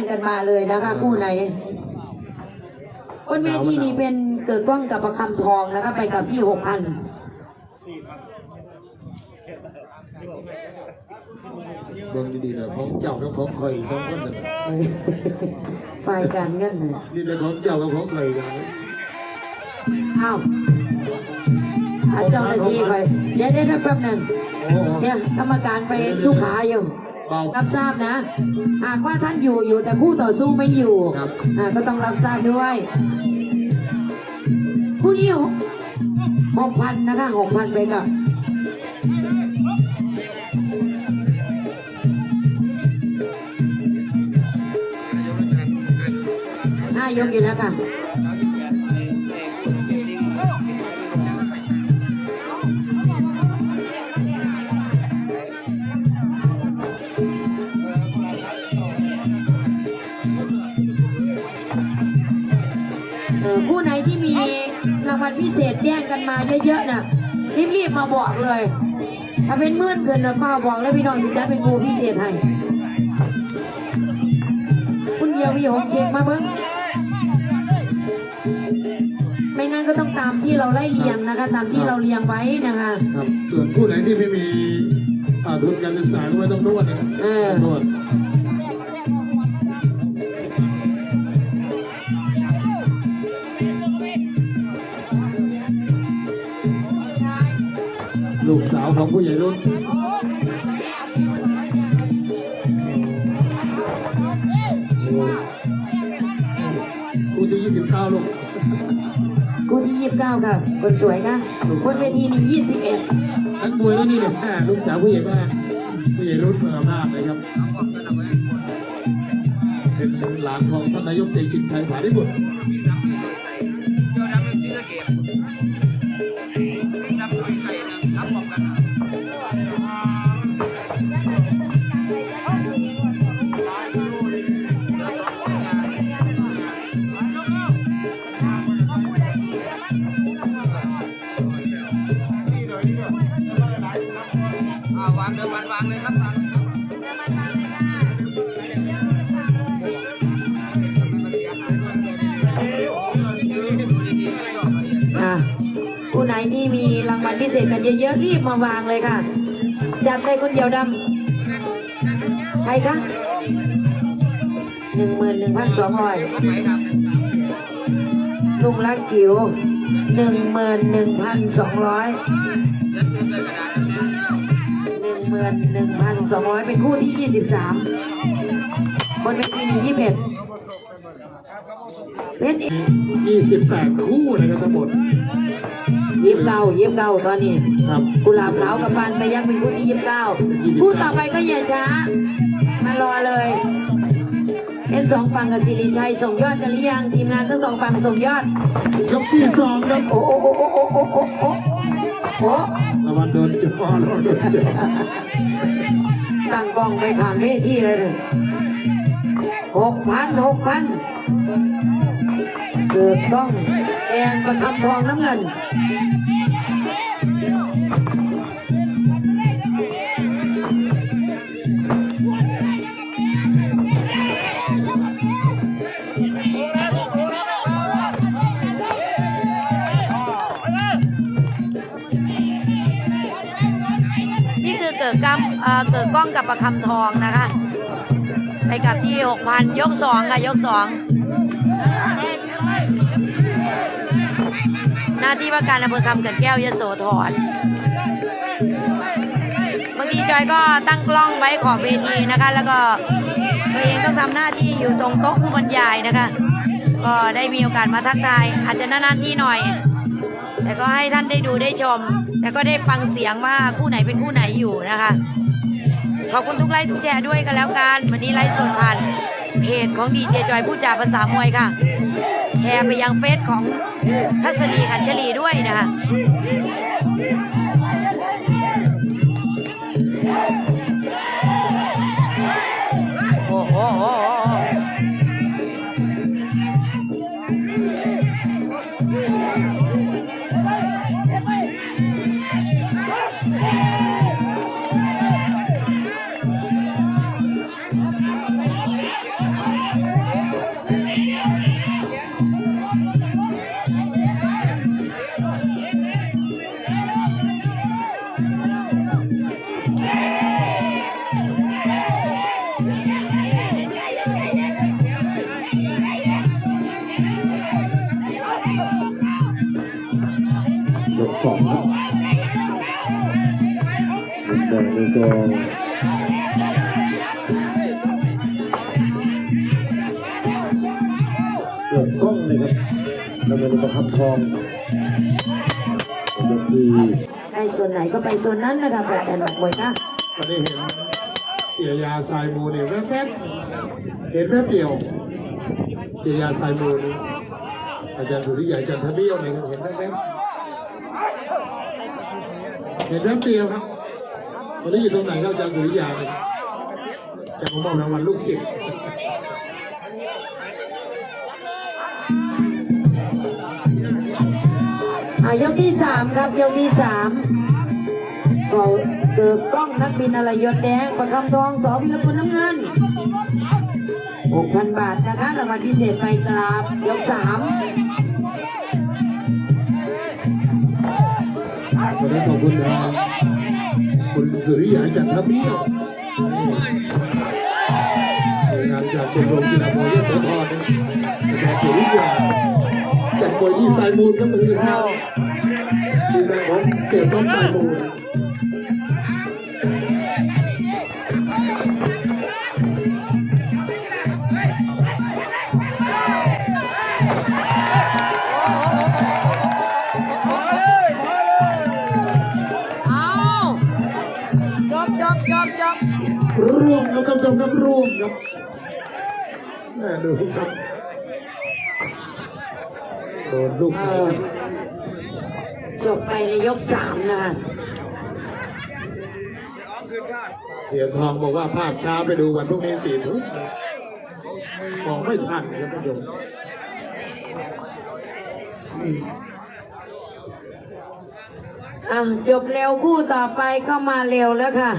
งกันมาเลยนะคะคู่ไหนบนเวทีนี้เป็นเกิดกล้องกับประคำทองนะคะไปกับที่หกพันเบิ่งดีๆหน่อยของเจ้ากับของข่อยสองคนนั่นน่ะฝ่ายการเงินเนี่ยนี่แต่ของเจ้ากับของข่อยกันอ้าวอะเจ้าหน้าที่ไปเดี๋ยวเดี๋ยวแป๊บหนึ่งโอ้โหเนี่ยกรรมการไปสู้ขาอยู่ เบา รับทราบนะ หากว่าท่านอยู่อยู่แต่คู่ต่อสู้ไม่อยู่ครับ อ่าก็ต้องรับทราบด้วยคู่นี้หกพันนะคะหกพันไปกับ ห้ายกอยู่แล้วค่ะ ผู้ไหนที่มีรางวัลพิเศษแจ้งกันมาเยอะๆน่ะรีบๆมาบอกเลย ถ้าเป็นหมื่นเกินนะฟ้าบอกแล้วพี่น้องสิจัดเป็นงูพิเศษให้คุณเดียวมีหกเช็คมาเบิ้งไม่งั้นก็ต้องตามที่เราไล่เรียงนะคะ ตามที่เราเรียงไว้นะคะครับส่วนผู้ไหนที่ไม่มีอ่าทุนการศึกษาก็ไม่ต้องนวดนะเออนวด ลูกสาวของผู้ใหญ่รุ่นคู่ที่ยี่สิบเก้าลูกคู่ที่ยี่สิบเก้าค่ะ คนสวยค่ะบนเวทีมียี่สิบเอ็ดนักมวยแล้วนี่เนี่ยแม่ลูกสาวผู้ใหญ่บ้านผู้ใหญ่รุ่นเมืองอำนาจนะครับเป็นหลานของท่านนายกใจชินชัยผาดิบุตร ผู้ไหนที่มีรางวัลพิเศษกันเยอะๆรีบมาวางเลยค่ะ จัดเลยคนเดียวดำใครคะหนึ่งหมื่นหนึ่งพันสองร้อยลุงรักจิ๋วหนึ่งหมื่นหนึ่งพันสองร้อยหนึ่งหมื่นหนึ่งพันสองร้อยเป็นคู่ที่ยี่สิบสามบนเวทีนี้ยี่สิบเอ็ดเป็น28คู่นะครับทั้งหมด ยี่สิบเก้ายี่สิบเก้าตอนนี้ครับกุหลาบขาวกับปานไปยังเป็นคู่ที่ยี่สิบเก้าคู่ต่อไปก็อย่าช้ามารอเลยเอ็นสองฝั่งกับสิริชัยส่งยอดกันหรือยังทีมงานทั้งสองฝั่งส่งยอดยกที่สองครับโอ้โอ้โอ้โอ้โอ้โอ้โอ้โอ้โอ้ระวังโดนจอระวังโดนจอตั้งกล้องไปทางเวทีเลยหกพันหกพันเกิดกล้องแดงประคำทองน้ำเงิน กล้องเอ่อเกิดกล้องกับประคำทองนะคะ ไปกับที่หกพันยกสองค่ะยกสองหน้าที่ว่าการอำเภอคำเกิดแก้วยโสธรบางทีจอยก็ตั้งกล้องไว้ขอบเวทีนะคะ แล้วก็ตัวเองต้องทำหน้าที่อยู่ตรงโต๊ะผู้บรรยายนะคะ ก็ได้มีโอกาสมาทักทายอาจจะนานๆที่หน่อย แต่ก็ให้ท่านได้ดูได้ชม แล้วก็ได้ฟังเสียงว่าคู่ไหนเป็นคู่ไหนอยู่นะคะ ขอบคุณทุกไลค์ทุกแชร์ด้วยกันแล้วกันวันนี้ไลฟ์สดผ่านเพจของดีเจจอยผู้จ่าภาษามวยค่ะ แชร์ไปยังเฟซของทัศนีขันชลีด้วยนะคะ สองครับมุมแดงนี่ก็เกิดกล้องเลยครับแล้วมันประคับทองยกที่ในส่วนไหนก็ไปส่วนนั้นนะคะแฟนๆบักมวยนะตอนนี้เห็นเสียยาทรายมูเนี่ยแวบๆเห็นแวบเดียว เสียยาทรายมูนี่อาจารย์สุริยาจันทเบี้ยวเนี่ยเห็นแวบๆ เห็นแวบเดียวครับตอนนี้อยู่ตรงไหนครับอาจารย์สุริยาเนี่ยจะมามอบรางวัลลูกศิษย์อะยกที่สามครับยกที่สามก็เกิดกล้องนักบินอะไรยศแดงประคำทองสอวิรกุลน้ำเงิน6,000บาทนะคะรางวัลพิเศษไปกราบยกสาม วันนี้ขอบคุณทางคุณสุริยาจันทเบี้ยวหน่วยงานจากชมรมกีฬามวยยโสธรนะอาจารย์สุริยาจากมวยที่สายมูลก็มือข้าวดูแลของเสียต้อมสายมูล ครับจำครับร่วมครับแม่ดูครับโดนลูกเอไหนอจบไปในยกสามนะคะเสียทองบอกว่าภาพช้าไปดูวันพรุ่งนี้สี่ทุ่มมองไม่ทันครับท่านผู้ชมอะจบเร็วคู่ต่อไปก็มาเร็วแล้วค่ะ